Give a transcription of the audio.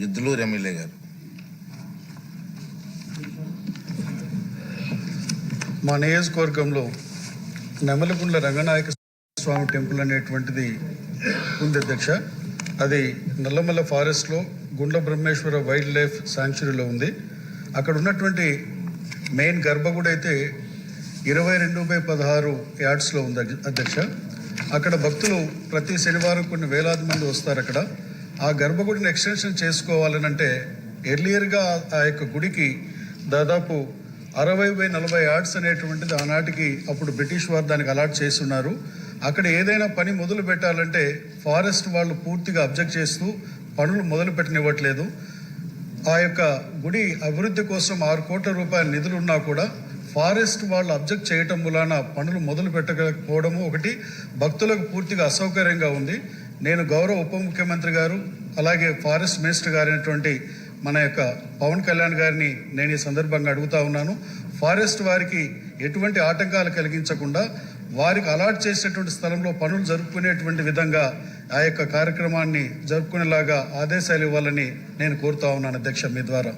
Giddalur MLA గారు. మా నియోజకవర్గంలో నెమలగుండ్ల రంగనాయక స్వామి టెంపుల్ అనేటువంటిది ఉంది అధ్యక్ష. అది నల్లమల్ల ఫారెస్ట్లో గుండ్ల బ్రహ్మేశ్వర వైల్డ్ లైఫ్ శాంక్చురీలో ఉంది. అక్కడ ఉన్నటువంటి మెయిన్ గర్భగుడి అయితే ఇరవై రెండు బై పదహారు యార్డ్స్లో ఉంది అధ్యక్ష. అక్కడ భక్తులు ప్రతి శనివారం కొన్ని వేలాది మంది వస్తారు అక్కడ. ఆ గర్భగుడిని ఎక్స్టెన్షన్ చేసుకోవాలని అంటే ఎర్లియర్గా ఆ యొక్క గుడికి దాదాపు అరవై బై నలభై యార్డ్స్ అనేటువంటిది ఆనాటికి అప్పుడు బ్రిటిష్ వారు దానికి అలాట్ చేస్తున్నారు. అక్కడ ఏదైనా పని మొదలు పెట్టాలంటే ఫారెస్ట్ వాళ్ళు పూర్తిగా అబ్జెక్ట్ చేస్తూ పనులు మొదలు పెట్టనివ్వట్లేదు. ఆ యొక్క గుడి అభివృద్ధి కోసం ఆరు కోట్ల రూపాయల నిధులు ఉన్నా కూడా ఫారెస్ట్ వాళ్ళు అబ్జెక్ట్ చేయటం మూలాన పనులు మొదలు పెట్టకపోవడము ఒకటి. భక్తులకు పూర్తిగా అసౌకర్యంగా ఉంది. నేను గౌరవ ఉప ముఖ్యమంత్రి గారు అలాగే ఫారెస్ట్ మినిస్టర్ గారైనటువంటి మన యొక్క పవన్ కళ్యాణ్ గారిని నేను ఈ సందర్భంగా అడుగుతా ఉన్నాను. ఫారెస్ట్ వారికి ఎటువంటి ఆటంకాలు కలిగించకుండా వారికి అలాట్ చేసినటువంటి స్థలంలో పనులు జరుపుకునేటువంటి విధంగా ఆ యొక్క కార్యక్రమాన్ని జరుపుకునేలాగా ఆదేశాలు ఇవ్వాలని నేను కోరుతా ఉన్నాను అధ్యక్ష మీ ద్వారా.